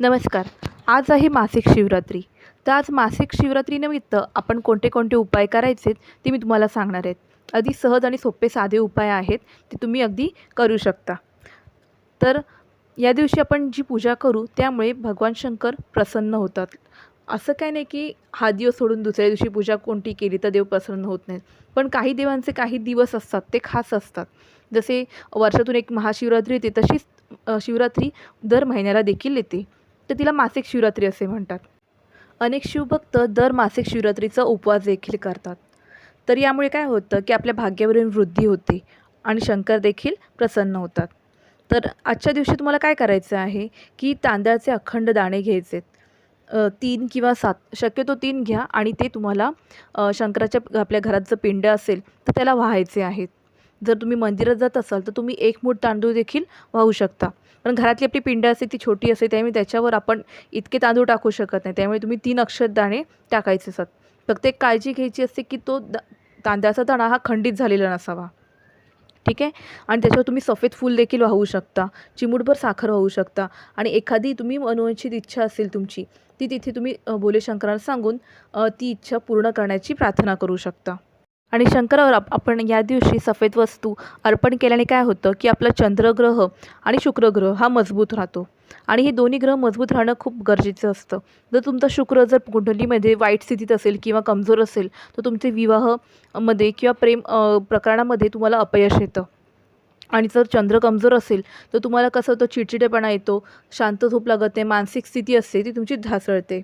नमस्कार. आज आहे मासिक शिवरात्री. तर आज मासिक शिवरात्रीनिमित्त आपण कोणते कोणते उपाय करायचे ते मी तुम्हाला सांगणार आहेत अगदी सहज आणि सोपे साधे उपाय आहेत ते तुम्ही अगदी करू शकता. तर या दिवशी आपण जी पूजा करू त्यामुळे भगवान शंकर प्रसन्न होतात. असं काय नाही की हा दिवस सोडून दुसऱ्या दिवशी पूजा कोणती केली तर देव प्रसन्न होत नाहीत. पण काही देवांचे काही दिवस असतात ते खास असतात. जसे वर्षातून एक महाशिवरात्री येते तशीच शिवरात्री दर महिन्याला देखील येते. तर तिला मासिक शिवरात्री असे म्हणतात. अनेक शिवभक्त दर मासिक शिवरात्रीचा उपवास देखील करतात. तर यामुळे काय होतं की आपल्या भाग्यावरील वृद्धी होते आणि शंकर देखील प्रसन्न होतात. तर आजच्या दिवशी तुम्हाला काय करायचं आहे की तांदळाचे अखंड दाणे घ्यायचे. तीन किंवा सात शक्यतो तीन घ्या आणि ते तुम्हाला शंकराच्या आपल्या घरात जर पिंड असेल तर त्याला वाहायचे आहेत. जर तुम्ही मंदिरात जात असाल तर तुम्ही एक मूठ तांदूळ देखील वाहू शकता. पण घरातली आपली पिंड असते ती छोटी असते त्यामुळे त्याच्यावर आपण इतके तांदूळ टाकू शकत नाही. त्यामुळे तुम्ही तीन अक्षरदाणे टाकायचे असतात. फक्त एक काळजी घ्यायची असते की तो द तांदळाचा दाणा हा खंडित झालेला नसावा. ठीक आहे? आणि त्याच्यावर तुम्ही सफेद फूल देखील वाहू शकता. चिमूटभर साखर वाहू शकता. आणि एखादी तुम्ही अनुवंशित इच्छा असेल तुमची ती तिथे तुम्ही अ, बोले शंकराला सांगून ती इच्छा पूर्ण करण्याची प्रार्थना करू शकता. आणि शंकरावर आप आपण या दिवशी सफेद वस्तू अर्पण केल्याने काय होतं की आपला चंद्रग्रह आणि शुक्रग्रह हा मजबूत राहतो. आणि हे दोन्ही ग्रह मजबूत राहणं खूप गरजेचं असतं. जर तुमचा शुक्र जर कुंडलीमध्ये वाईट स्थितीत असेल किंवा कमजोर असेल तर तुमचे विवाहमध्ये किंवा प्रेम प्रकरणामध्ये तुम्हाला अपयश येतं. आणि जर चंद्र कमजोर असेल तर तुम्हाला कसं होतं चिडचिडेपणा येतो शांत झोप लागत नाही मानसिक स्थिती असते ती तुमची ढासळते.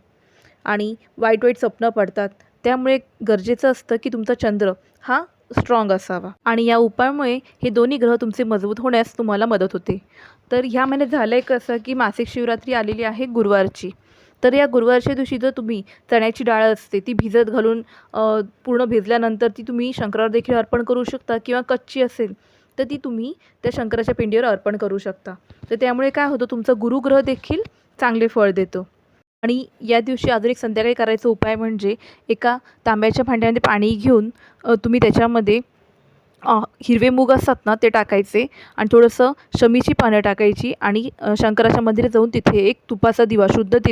आणि वाईट वाईट स्वप्न पडतात. त्यामुळे गरजेचं असतं की तुमचा चंद्र हा स्ट्रॉंग असावा. आणि या उपायामुळे हे दोन्ही ग्रह तुमचे मजबूत होण्यास तुम्हाला मदत होते. तर ह्या महिन्यात झालं आहे कसं की मासिक शिवरात्री आलेली आहे गुरुवारची. तर या गुरुवारच्या दिवशी जर तुम्ही चण्याची डाळ असते ती भिजत घालून पूर्ण भिजल्यानंतर ती तुम्ही शंकरावर देखील अर्पण करू शकता किंवा कच्ची असेल तर ती तुम्ही त्या शंकराच्या पिंडीवर अर्पण करू शकता. तर त्यामुळे काय होतं तुमचा गुरुग्रह देखील चांगले फळ देतो. आणि या दिवशी अजून एक संध्याकाळी करायचा उपाय म्हणजे एका तांब्याच्या भांड्यामध्ये पाणी घेऊन तुम्ही त्याच्यामध्ये हिरवे मूग असतात ना ते टाकायचे आणि थोडंसं शमीची पानं टाकायची आणि शंकराच्या मंदिरात जाऊन तिथे एक तुपाचा दिवा शुद्ध ते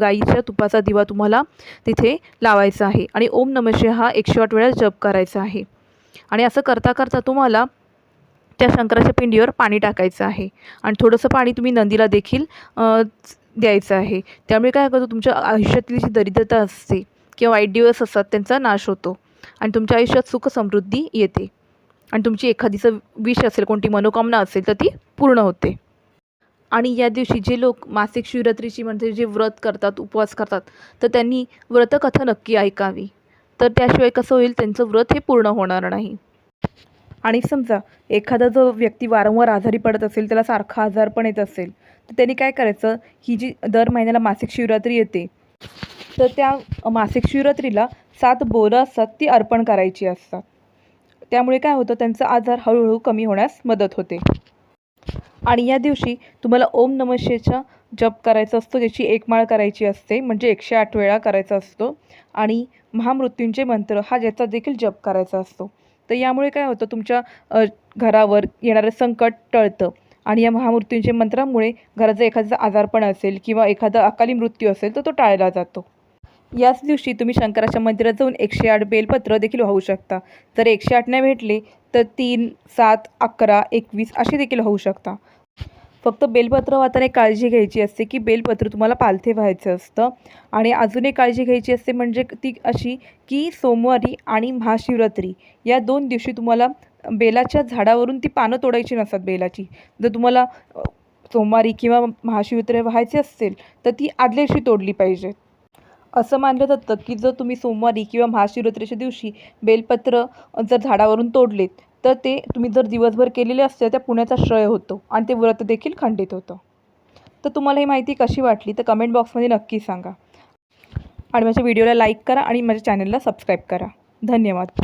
गाईच्या तुपाचा दिवा तुम्हाला तिथे लावायचा आहे. आणि ओम नमः हा एकशे आठ वेळा जप करायचा आहे. आणि असं करता करता तुम्हाला त्या शंकराच्या पिंडीवर पाणी टाकायचं आहे. आणि थोडंसं पाणी तुम्ही नंदीला देखील द्यायचं आहे. त्यामुळे काय करतो तुमच्या आयुष्यातली जी दरिद्रता असते किंवा वाईट दिवस असतात त्यांचा नाश होतो. आणि तुमच्या आयुष्यात सुख समृद्धी येते. आणि तुमची एखादीचं विष असेल कोणती मनोकामना असेल तर ती पूर्ण होते. आणि या दिवशी जे लोक मासिक शिवरात्रीची म्हणजे जे व्रत करतात उपवास करतात तर त्यांनी व्रतकथा नक्की ऐकावी. तर त्याशिवाय कसं होईल त्यांचं व्रत हे पूर्ण होणार नाही. आणि समजा एखादा जो व्यक्ती वारंवार आजारी पडत असेल त्याला सारखा आजार पण येत असेल तर त्यांनी काय करायचं? ही जी दर महिन्याला मासिक शिवरात्री येते तर त्या मासिक शिवरात्रीला सात बोरं असतात ती अर्पण करायची असतात. त्यामुळे काय होतं? त्यांचा आजार हळूहळू कमी होण्यास मदत होते. आणि या दिवशी तुम्हाला ओम नमशेच्या जप करायचा असतो ज्याची एक माळ करायची असते म्हणजे एकशे आठ वेळा करायचा असतो. आणि महामृत्यूंचे मंत्र हा ज्याचा देखील जप करायचा असतो. तर यामुळे काय होतं तुमच्या घरावर येणारं संकट टळतं. आणि या महामृत्यूंच्या मंत्रामुळे घराचा एखादा आजारपण असेल किंवा एखादा अकाली मृत्यू असेल तर तो टाळला जातो. याच दिवशी तुम्ही शंकराच्या मंदिरात जाऊन एकशे आठ बेलपत्र देखील वाहू शकता. जर एकशे आठ नाही भेटले तर तीन सात अकरा एकवीस असे देखील होऊ शकता. फक्त बेलपत्र वाहताना एक काळजी घ्यायची असते की बेलपत्र तुम्हाला पालथे व्हायचं असतं. आणि अजून एक काळजी घ्यायची असते म्हणजे ती अशी की सोमवारी आणि महाशिवरात्री या दोन दिवशी तुम्हाला बेलाच्या झाडावरून ती पानं तोडायची नसतात बेलाची. जर तुम्हाला सोमवारी किंवा महाशिवरात्री व्हायची असेल तर ती आदल्या दिवशी तोडली पाहिजे. असं मानलं जातं की जर तुम्ही सोमवारी किंवा महाशिवरात्रीच्या दिवशी बेलपत्र जर झाडावरून तोडलेत तर ते तुम्ही जर दिवसभर केलेले असते त्या पुण्याचा श्रय होतो आणि ते व्रत देखील खंडित होतं. तर तुम्हाला ही माहिती कशी वाटली तर कमेंट बॉक्समध्ये नक्की सांगा. आणि माझ्या व्हिडिओला लाईक करा आणि माझ्या चॅनलला सबस्क्राईब करा. धन्यवाद.